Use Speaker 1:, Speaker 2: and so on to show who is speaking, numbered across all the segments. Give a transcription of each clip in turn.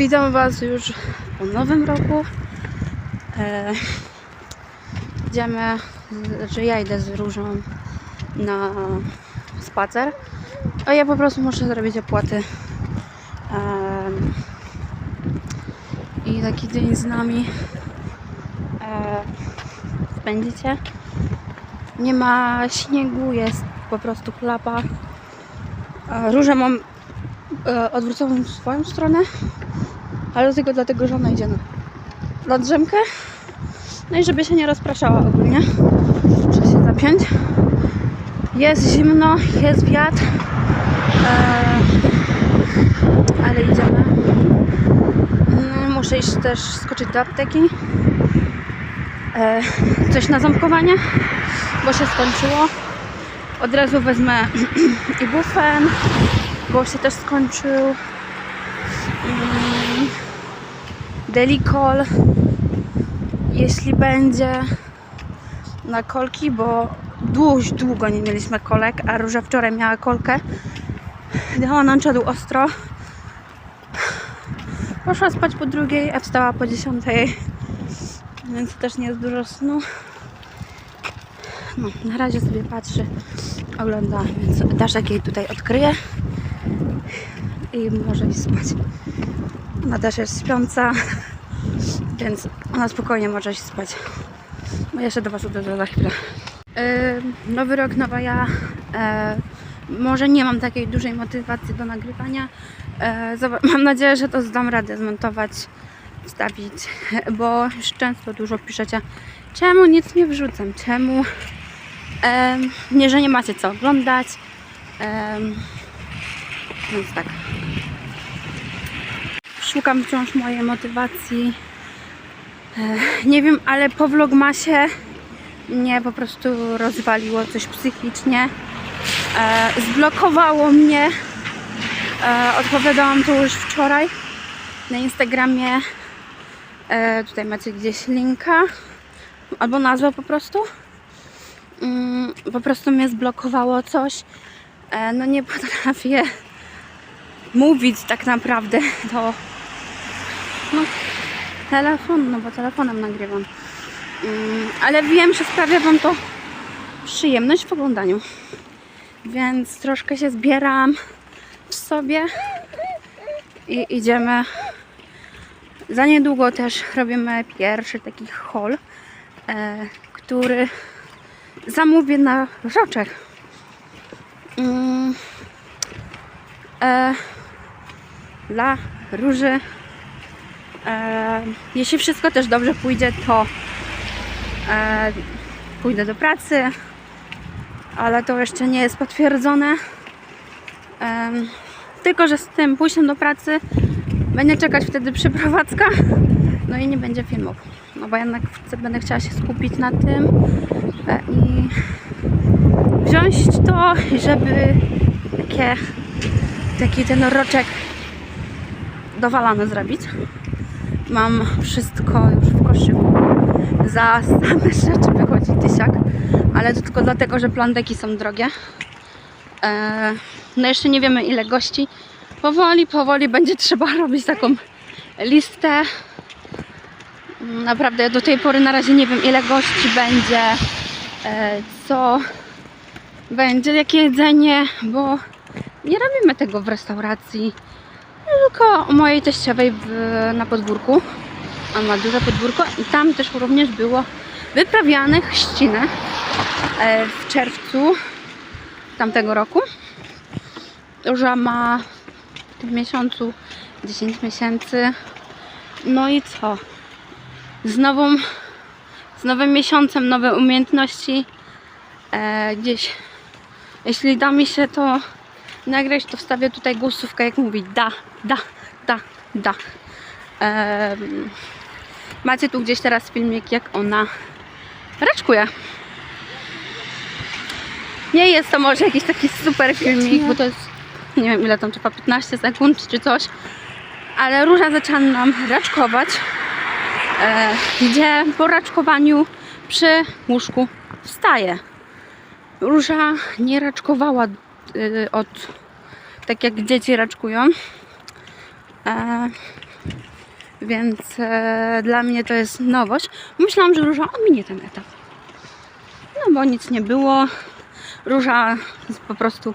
Speaker 1: Witam Was już po nowym roku. E, idziemy, że ja idę z różą na spacer. A ja po prostu muszę zrobić opłaty. Em, I taki dzień z nami e, spędzicie. Nie ma śniegu, jest po prostu klapa. E, Różę mam e, odwróconą w swoją stronę, ale tylko dlatego, że ona idzie na, na drzemkę. No i żeby się nie rozpraszała ogólnie. Trzeba się zapiąć. Jest zimno, jest wiatr, e, ale idziemy. Mm, Muszę iść też skoczyć do apteki. E, coś na ząbkowanie, bo się skończyło. Od razu wezmę ibufen, bo się też skończył. Mm, Delikol, jeśli będzie na kolki, bo dość długo nie mieliśmy kolek, a Róża wczoraj miała kolkę. Dała nam czadu ostro. Poszła spać po drugiej, a wstała po dziesiątej, więc też nie jest dużo snu. No, na razie sobie patrzy, ogląda, więc Daszek jej tutaj odkryje i może iść spać. Ona też jest śpiąca, więc ona spokojnie może iść spać. Bo jeszcze do Was uderzę za chwilę. Yy, nowy rok, nowa ja. Yy, może nie mam takiej dużej motywacji do nagrywania. Yy, mam nadzieję, że to zdam radę zmontować, wstawić, bo już często dużo piszecie, czemu nic nie wrzucam, czemu Em, nie, że nie macie co oglądać. Em, więc tak. Szukam wciąż mojej motywacji. Nie wiem, ale po vlogmasie mnie po prostu rozwaliło coś psychicznie. Zblokowało mnie. Odpowiadałam to już wczoraj na Instagramie. Tutaj macie gdzieś linka albo nazwę po prostu mm, po prostu mnie zblokowało coś. No nie potrafię mówić tak naprawdę do no, telefon, no bo telefonem nagrywam. Mm, ale wiem, że sprawia Wam to przyjemność w oglądaniu. Więc troszkę się zbieram w sobie i idziemy. Za niedługo też robimy pierwszy taki haul, e, który zamówię na roczek. Mm, e, dla róży. E, jeśli wszystko też dobrze pójdzie, to e, pójdę do pracy, ale to jeszcze nie jest potwierdzone. E, tylko, że z tym pójściem do pracy będzie czekać wtedy przeprowadzka, no i nie będzie filmów. No bo jednak będę chciała się skupić na tym e, i wziąć to, żeby takie, taki ten roczek dowalany zrobić. Mam wszystko już w koszyku. Za same rzeczy wychodzi tysiak, ale to tylko dlatego, że plandeki są drogie. E, no jeszcze nie wiemy ile gości. Powoli, powoli będzie trzeba robić taką listę. Naprawdę do tej pory na razie nie wiem ile gości będzie, e, co będzie, jakie jedzenie, bo nie robimy tego w restauracji, tylko u mojej teściowej w, na podwórku. On ma duże podwórko i tam też również było wyprawiane chrzciny e, w czerwcu tamtego roku. Róża ma w tym miesiącu 10 miesięcy. No i co? Z nową, z nowym miesiącem, nowe umiejętności. E, gdzieś, jeśli da mi się to nagrać, to wstawię tutaj głosówkę, jak mówi da, da, da, da. Em, macie tu gdzieś teraz filmik, jak ona raczkuje. Nie jest to może jakiś taki super filmik, bo to jest, nie wiem ile tam trwa, 15 sekund czy coś. Ale Róża zaczęła nam raczkować, e, gdzie po raczkowaniu przy łóżku wstaje. Róża nie raczkowała od tak jak dzieci raczkują. E, Więc e, dla mnie to jest nowość. Myślałam, że Róża ominie ten etap. No bo nic nie było. Róża po prostu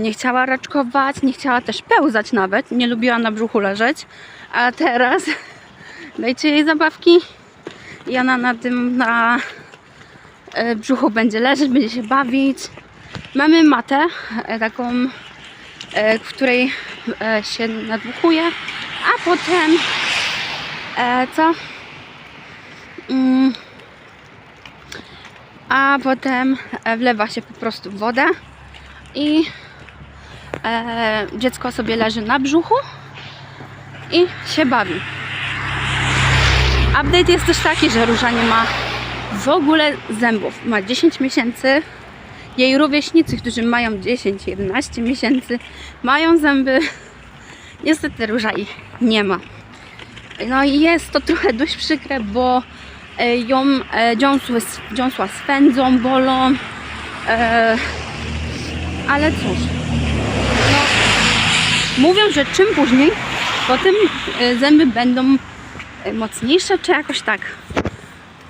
Speaker 1: nie chciała raczkować, nie chciała też pełzać nawet. Nie lubiła na brzuchu leżeć. A teraz dajcie jej zabawki i ona na tym na e, brzuchu będzie leżeć, będzie się bawić. Mamy matę e, taką, e, w której e, się nadmuchuje, a potem co? Mm, a potem wlewa się po prostu wodę i dziecko sobie leży na brzuchu i się bawi. Update jest też taki, że Róża nie ma w ogóle zębów. Ma 10 miesięcy. Jej rówieśnicy, którzy mają 10-11 miesięcy, mają zęby. Niestety Róża ich nie ma. No i jest to trochę dość przykre, bo e, ją e, dziąsły, dziąsła swędzą, bolą. E, ale cóż. No, mówią, że czym później, po tym e, zęby będą mocniejsze, czy jakoś tak.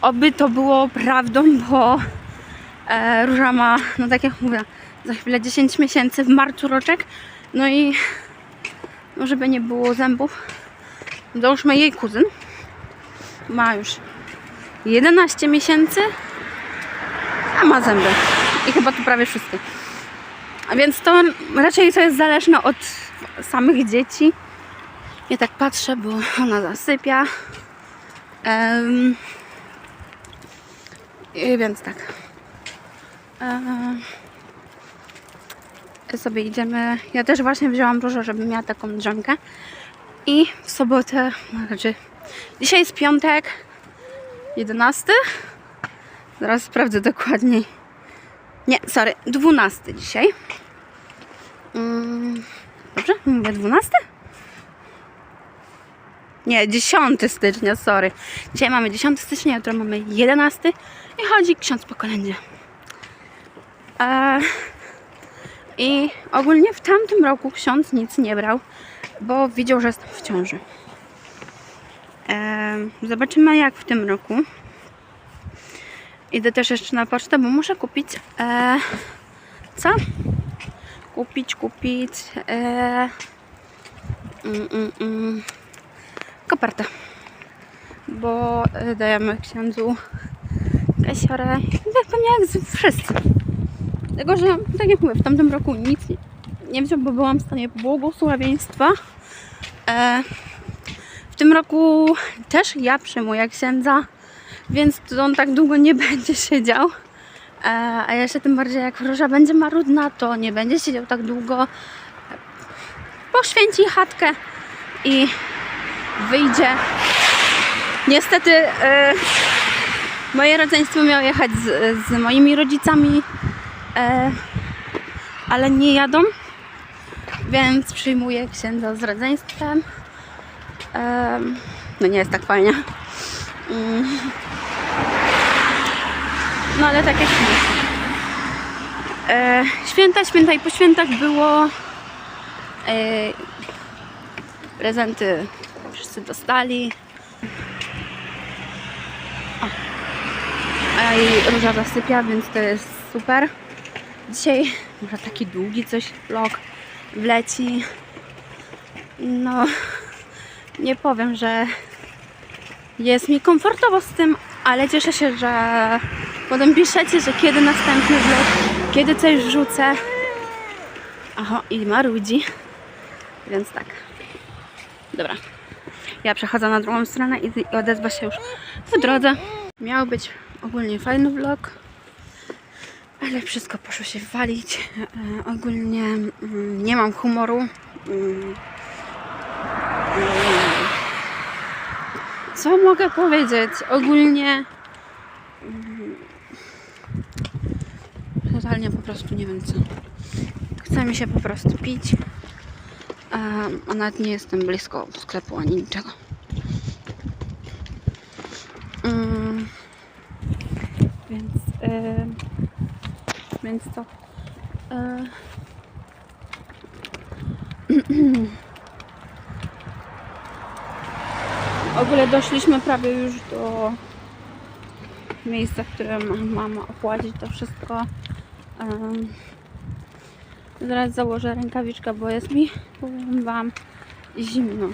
Speaker 1: Oby to było prawdą, bo e, Róża ma, no tak jak mówię, za chwilę 10 miesięcy, w marcu roczek. No i no żeby nie było zębów, załóżmy jej kuzyn ma już 11 miesięcy, a ma zęby. I chyba tu prawie wszystkie. A więc to raczej to jest zależne od samych dzieci. Ja tak patrzę, bo ona zasypia. I więc tak. Em, sobie idziemy. Ja też właśnie wzięłam różę, żeby miała taką drzemkę. I w sobotę, znaczy dzisiaj jest piątek, 11. Zaraz sprawdzę dokładniej. Nie, sorry, 12 dzisiaj. Mm, Dobrze? Mówię 12? Nie, 10 stycznia, sorry. Dzisiaj mamy 10 stycznia, jutro mamy 11 i chodzi ksiądz po kolędzie. I ogólnie w tamtym roku ksiądz nic nie brał, bo widział, że jestem w ciąży. Zobaczymy jak w tym roku. Idę też jeszcze na pocztę, bo muszę kupić e, co? Kupić, kupić e, mm, mm, mm, kopertę. Bo e, dajemy księdzu kasiorę, tak pewnie jak wszyscy. Tylko, że tak jak mówię, w tamtym roku nic nie, nie wziął, bo byłam w stanie błogosławieństwa. E, w tym roku też ja przyjmuję księdza, więc on tak długo nie będzie siedział. E, a jeszcze tym bardziej jak Róża będzie marudna, to nie będzie siedział tak długo. Poświęci chatkę i wyjdzie. Niestety e, moje rodzeństwo miało jechać z, z moimi rodzicami, ale nie jadą, więc przyjmuję księdza z rodzeństwem. Em, no nie jest tak fajnie. Mm. No ale tak jak mówię. E, święta, święta i po świętach było e, prezenty wszyscy dostali. O. A i róża zasypia, więc to jest super. Dzisiaj może taki długi coś vlog wleci. No nie powiem, że jest mi komfortowo z tym, ale cieszę się, że potem piszecie, że kiedy następny vlog, kiedy coś wrzucę. Aha, i marudzi. Więc tak. Dobra. Ja przechodzę na drugą stronę i odezwę się już w drodze. Miał być ogólnie fajny vlog, ale wszystko poszło się walić. E, ogólnie mm, nie mam humoru. Mm, co mogę powiedzieć? Ogólnie mm, totalnie po prostu nie wiem co. Chce mi się po prostu pić. A, nawet nie jestem blisko sklepu ani niczego. Więc y, więc co? Y, W ogóle doszliśmy prawie już do miejsca, w którym mam opłacić to wszystko. Em, zaraz założę rękawiczkę, bo jest mi, powiem Wam, zimno.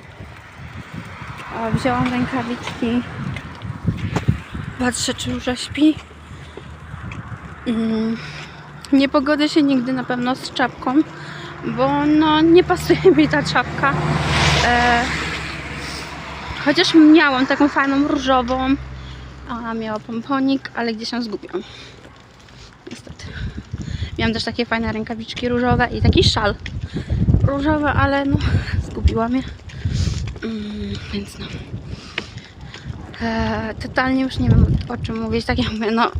Speaker 1: Wzięłam rękawiczki. Patrzę, czy już śpi. Mm, Nie pogodzę się nigdy na pewno z czapką, bo no nie pasuje mi ta czapka. E, chociaż miałam taką fajną różową, a miała pomponik, ale gdzieś ją zgubiłam. Niestety. Miałam też takie fajne rękawiczki różowe i taki szal różowy, ale no zgubiłam je. Mm, więc no. E, totalnie już nie wiem o czym mówić. Tak jak mówię, no.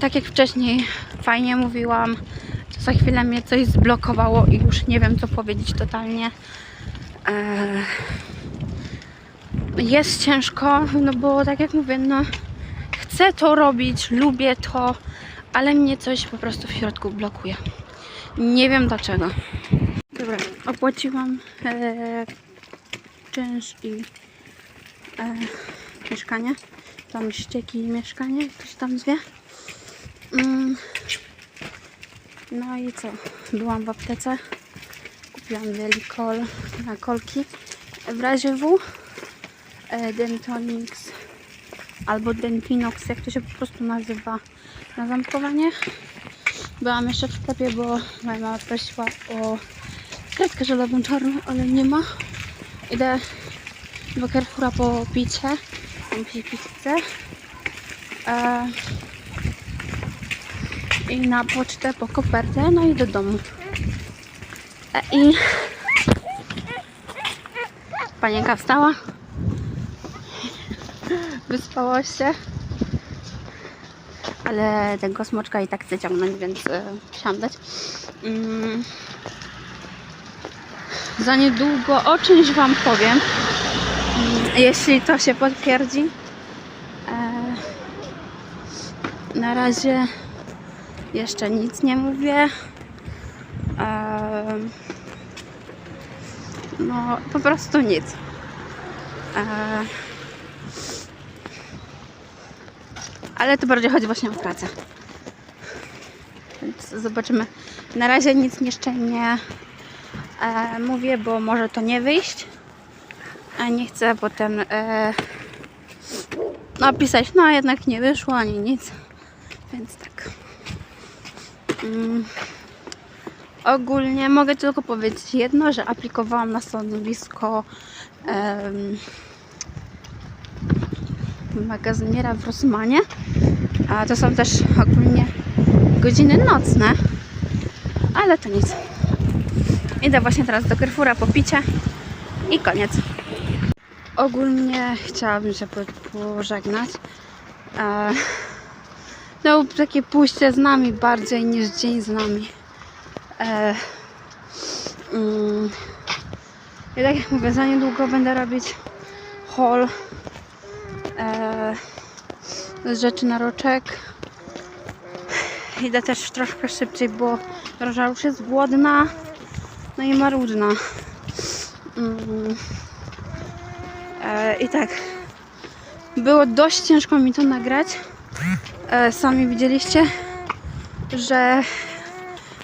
Speaker 1: Tak jak wcześniej fajnie mówiłam, to za chwilę mnie coś zblokowało i już nie wiem co powiedzieć totalnie. E, jest ciężko, no bo tak jak mówię, no chcę to robić, lubię to, ale mnie coś po prostu w środku blokuje. Nie wiem dlaczego. Dobra, opłaciłam e, czynsz i e, mieszkanie. Tam ścieki i mieszkanie, się tam zwie. Mm. No i co? Byłam w aptece. Kupiłam Delikol na kolki. W razie W e, Dentonix albo Dentinox, jak to się po prostu nazywa na zamkowanie. Byłam jeszcze w sklepie, bo moja mama prosiła o kredkę żelową czarną, ale nie ma. Idę do Carrefoura po picie. Mam pizzę. E, I na pocztę po kopertę, no i do domu. I panienka wstała. Wyspała się. Ale tego smoczka i tak chcę ciągnąć, więc e, siadać. Mm. Za niedługo o czymś Wam powiem. Mm, Jeśli to się potwierdzi. E, na razie jeszcze nic nie mówię. No, po prostu nic. E, ale to bardziej chodzi właśnie o pracę. Więc zobaczymy. Na razie nic jeszcze nie e, mówię, bo może to nie wyjść. A nie chcę potem e, napisać, no jednak nie wyszło ani nic. Więc tak. Mm. Ogólnie mogę tylko powiedzieć jedno, że aplikowałam na stanowisko em, magazyniera w Rosmanie. A to są też ogólnie godziny nocne. Ale to nic. Idę właśnie teraz do Carrefoura po picie i koniec. Ogólnie chciałabym się po- pożegnać. E, no, takie pójście z nami bardziej niż dzień z nami. E, mm, I tak jak mówię, za niedługo będę robić haul e, z rzeczy na roczek. Idę też troszkę szybciej, bo Roża już jest głodna, no i marudna. Mm. E, I tak, było dość ciężko mi to nagrać. E, sami widzieliście, że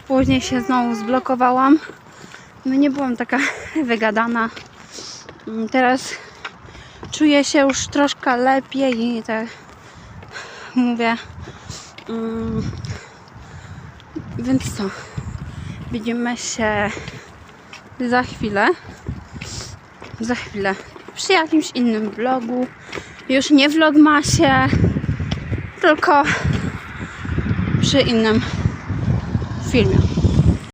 Speaker 1: później się znowu zblokowałam. No nie byłam taka wygadana. Mm, Teraz czuję się już troszkę lepiej i tak mówię. Mm, więc co? Widzimy się za chwilę. Za chwilę. Przy jakimś innym vlogu. Już nie vlogmasie, tylko przy innym filmie.